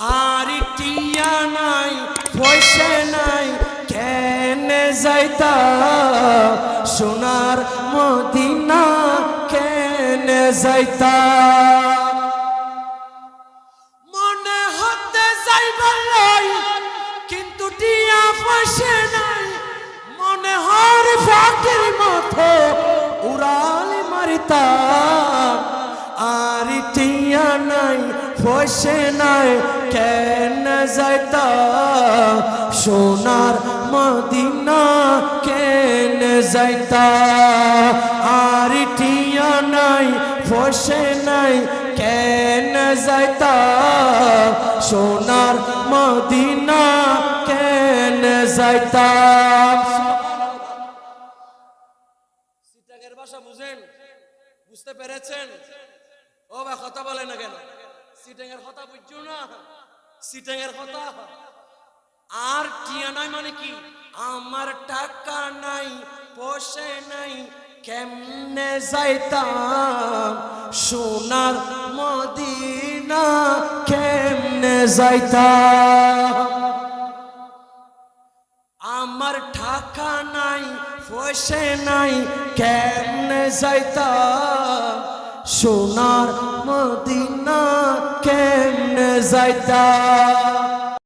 আর টিয়া নাই, পয়সা নাই, কেনে যাইতা সোনার মদিনা কেনে যাইতা মনে হতে যাইবার কিন্তু টিয়া পয়সা নাই। মনে হর ফাঁকের মতো উড়াল মারিতা নাই, কেন যাইতা সোনার মদিনা কেন যাইতা আর টিয়া নাই নাই, কেন যাইতা সোনার মদিনা কেন যাইতা বুঝতে পেরেছেন? ও বা কথা বলে কথা বুঝছ না? কথা? আর টিয়া নাই মানে কি? আমার টাকা নাই পোষে নাই, কেমনে যাইতাম? সোনার মদিনা কেমনে যাইতাম? আমার টাকা নাই, পয়সা নাই, কেমনে যাইতাম? সোনার মদিনা কেমনে যাইতাম